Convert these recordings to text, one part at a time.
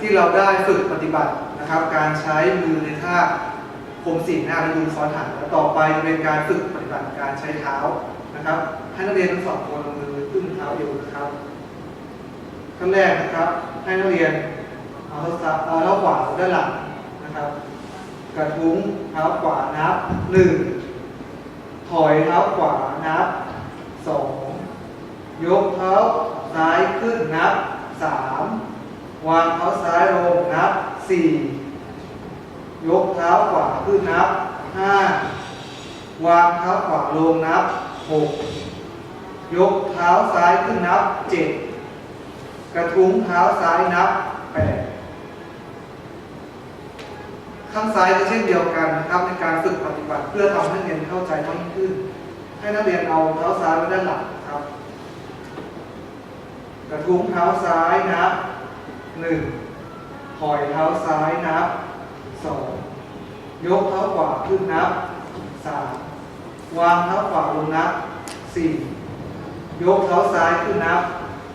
ที่เราได้ฝึกปฏิบัตินะครับ การใช้มือในท่าคมสินหน้าและยืนซ้อนหันและต่อไปเป็นการฝึกปฏิบัติการใช้เท้านะครับให้นักเรียนทั้งสองคนลงมือขึ้นเท้าเดียวนะครับขั้นแรกนะครับให้นักเรียนเอาเท้าซ้ายเอาเท้าขวาด้านหลังนะครับกระทุ้งเท้าขวานับหนึ่งถอยเท้าขวานับสองยกเท้าซ้ายขึ้นนับสาม วางเท้าซ้ายลงนับสี่ยกเท้าขวาขึ้นนับห้าวางเท้าขวาลงนับหกยกเท้าซ้ายขึ้นนับเจ็ดกระทุ้งเท้าซ้ายนับแปดข้างซ้ายก็เช่นเดียวกันนะครับในการฝึกปฏิบัติเพื่อทำให้นักเรียนเข้าใจมากขึ้น ให้นักเรียนเอาเท้าซ้ายไว้ด้านหลังครับ กระทุ้งเท้าซ้ายนับ หนึ่งถอยเท้าซ้ายนับสองยกเท้าขวาขึ้นนับสามวางเท้าขวาลงนับสี่ยกเท้าซ้ายขึ้นนับ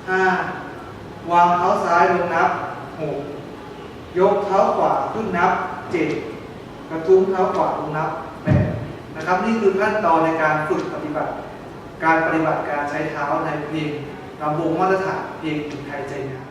ห้าวางเท้าซ้ายลงนับหกยกเท้าขวาขึ้นนับเจ็ดกระทุ้งเท้าขวาลงนับแปดนะครับนี่คือขั้นตอนในการฝึกปฏิบัติ การปฏิบัติการใช้เท้าในเพลงลำวงมาตรฐานเพลงหญิงไทยใจงาม